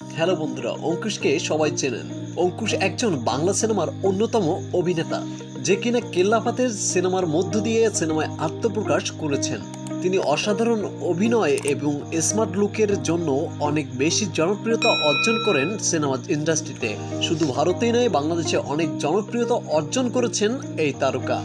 Hello বন্ধুরা, অঙ্কুশকে সবাই চেনেন। অঙ্কুশ একজন বাংলা সিনেমার অন্যতম অভিনেতা, যে কিনা কেল্লাফাতের সিনেমার মধ্য দিয়ে সিনেমায় আত্মপ্রকাশ করেছেন। তিনি অসাধারণ অভিনয় এবং স্মার্ট লুকের জন্য অনেক বেশি জনপ্রিয়তা অর্জন করেন সিনেমা ইন্ডাস্ট্রিতে। শুধু ভারতেই নয়, বাংলাদেশে অনেক জনপ্রিয়তা অর্জন করেছেন এই তারকা।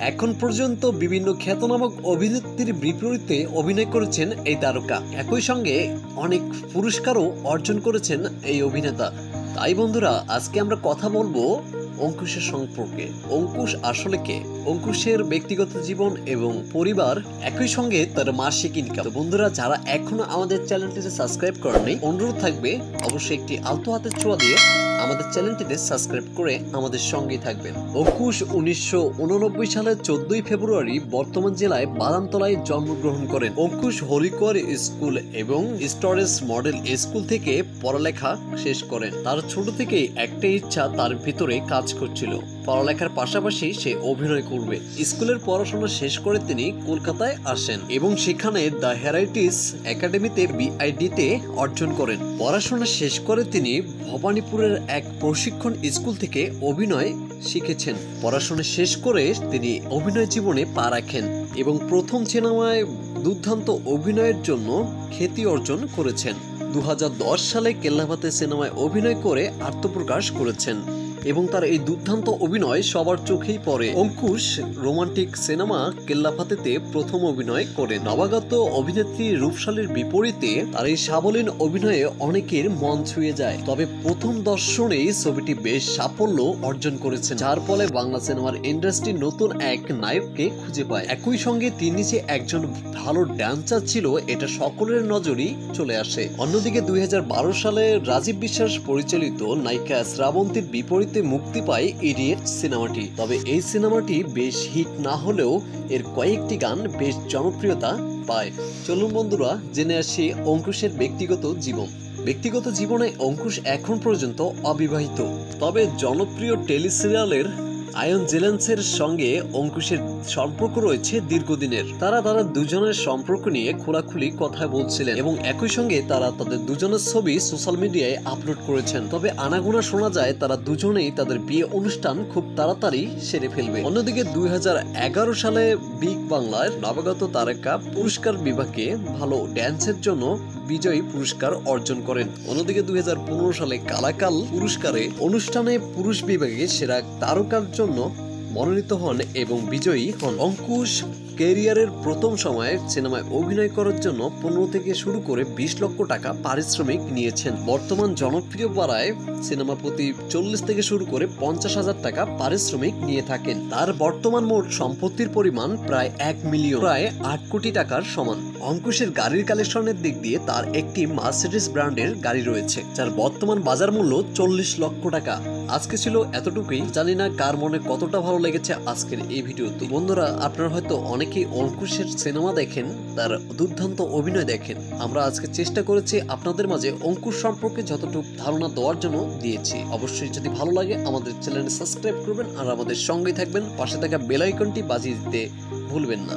এখন পর্যন্ত বিভিন্ন খ্যাতনামক অভিনেত্রীর বিপরীতে অভিনয় করেছেন এই তারকা। একই সঙ্গে অনেক পুরস্কারও অর্জন করেছেন এই অভিনেতা। তাই বন্ধুরা, আজকে আমরা কথা বলব অঙ্কুশের সম্পর্কে। অঙ্কুশ আসলে কে? অঙ্কুশের ব্যক্তিগত জীবন এবং পরিবার একই সঙ্গে তার মাসিক ইনকাম তো বন্ধুরা, যারা এখনও আমাদের চ্যানেলটিতে সাবস্ক্রাইব করেননি অনুরোধ থাকবে অবশ্যই একটি আলতো হাতের ছোঁয়া দিয়ে আমাদের চ্যানেলটিতে সাবস্ক্রাইব করে আমাদের সঙ্গেই থাকবেন। অঙ্কুশ উনিশশো উননব্বই সালের চোদ্দই ফেব্রুয়ারি বর্তমান জেলায় বাদামতলায় জন্মগ্রহণ করেন। অঙ্কুশ হরিকর স্কুল এবং স্টোরেজ মডেল স্কুল থেকে পড়ালেখা শেষ করেন। তার ছোট থেকেই একটা ইচ্ছা, তার ভিতরে কাজ করছিল। পড়ালেখার পাশাপাশি সে অভিনয় করবে। স্কুলের পড়াশোনা শেষ করে তিনি কলকাতায় আসেন এবং সেখানে দ্য হেরাইটিস একাডেমিতে বিআইডিতে অর্জন করেন। পড়াশোনা শেষ করে তিনি ভবানীপুরের এক প্রশিক্ষণ স্কুল থেকে অভিনয় শিখেছেন। পড়াশোনা শেষ করে তিনি অভিনয় জীবনে পা রাখেন এবং প্রথম সিনেমায় দুর্দান্ত অভিনয়ের জন্য খ্যাতি অর্জন করেছেন। দু হাজার দশ সালে কেল্লাভাতে সিনেমায় অভিনয় করে আত্মপ্রকাশ করেছেন। এবং তার এই দুর্দান্ত অভিনয় সবার চোখেই পড়ে। অঙ্কুশ রোমান্টিক সিনেমা কেল্লাফাতেতে প্রথম অভিনয় করে। নবাগত অভিনেত্রী রূপশালীর বিপরীতে তার এই সাবলীন অভিনয়ে অনেকের মন ছুঁয়ে যায়। তবে প্রথম দর্শনেই ছবিটি বেশ সাফল্য অর্জন করেছে। যার ফলে বাংলা সিনেমার ইন্ডাস্ট্রি নতুন এক নায়ককে খুঁজে পায়। একই সঙ্গে তিনি যে একজন ভালো ডান্সার ছিল, এটা সকলের নজরই চলে আসে। অন্যদিকে দুই হাজার বারো সালে রাজীব বিশ্বাস পরিচালিত নায়িকা শ্রাবন্তীর বিপরীতে মুক্তি পায় ইডিয়েট সিনেমাটি। তবে এই সিনেমাটি বেশ হিট না হলেও এর কয়েকটি গান বেশ জনপ্রিয়তা পায়। চলুন বন্ধুরা, জেনে আসি অঙ্কুশের ব্যক্তিগত জীবন। ব্যক্তিগত জীবনে অঙ্কুশ এখন পর্যন্ত অবিবাহিত। তবে জনপ্রিয় টেলিসিরিয়ালের আয়ন জেলেন্সের সঙ্গে অঙ্কুশের সম্পর্ক রয়েছে দীর্ঘদিনের। তারা তারা দুজনের সম্পর্ক নিয়ে খোলাখুলি কথা বলছিলেন এবং একই সঙ্গে তারা তাদের দুজনের ছবি সোশ্যাল মিডিয়ায় আপলোড করেছেন। তবে আনাগোনা শোনা যায়, তারা দুজনেই তাদের বিয়ে অনুষ্ঠান খুব তাড়াতাড়ি সেরে ফেলবে। অন্যদিকে দুই হাজার এগারো সালে বিগ বাংলার নবাগত তারকা পুরস্কার বিভাগে ভালো ড্যান্সের জন্য বিজয়ী পুরস্কার অর্জন করেন। অন্যদিকে দুই হাজার পনেরো সালে কালাকাল পুরস্কারে অনুষ্ঠানে পুরুষ বিভাগে সেরা তারকার জন্য মনোনীত হন এবং বিজয়ী হন। অঙ্কুশ ক্যারিয়ারের প্রথম সময়ে সিনেমায় অভিনয় করার জন্য পনেরো থেকে শুরু করে বিশ লক্ষ টাকা পারিশ্রমিক নিয়েছেন। বর্তমান জনপ্রিয় পাড়ায় সিনেমা প্রতি চল্লিশ থেকে শুরু করে পঞ্চাশ হাজার টাকা পারিশ্রমিক নিয়ে থাকেন। তার বর্তমান মোট সম্পত্তির পরিমাণ প্রায় এক মিলিয়ন। প্রায় আট কোটি টাকার সমান। অঙ্কুশের গাড়ির কালেকশনের দিক দিয়ে তার একটি মার্সিডিস ব্র্যান্ডের গাড়ি রয়েছে, যার বর্তমান বাজার মূল্য চল্লিশ লক্ষ টাকা। আজকে ছিল এতটুকুই। জানি না কার মনে কতটা ভালো লেগেছে আজকের এই ভিডিওতে বন্ধুরা, আপনারা হয়তো অনেকেই অঙ্কুশের সিনেমা দেখেন? তার দুর্দান্ত অভিনয় দেখেন। আমরা আজকে চেষ্টা করেছি আপনাদের মাঝে অঙ্কুশ সম্পর্কে যতটুকু ধারণা দেওয়ার জন্য দিয়েছি। অবশ্যই যদি ভালো লাগে, আমাদের চ্যানেল সাবস্ক্রাইব করবেন আর আমাদের সঙ্গেই থাকবেন। পাশে থাকা বেল আইকনটি বাজিয়ে দিতে ভুলবেন না।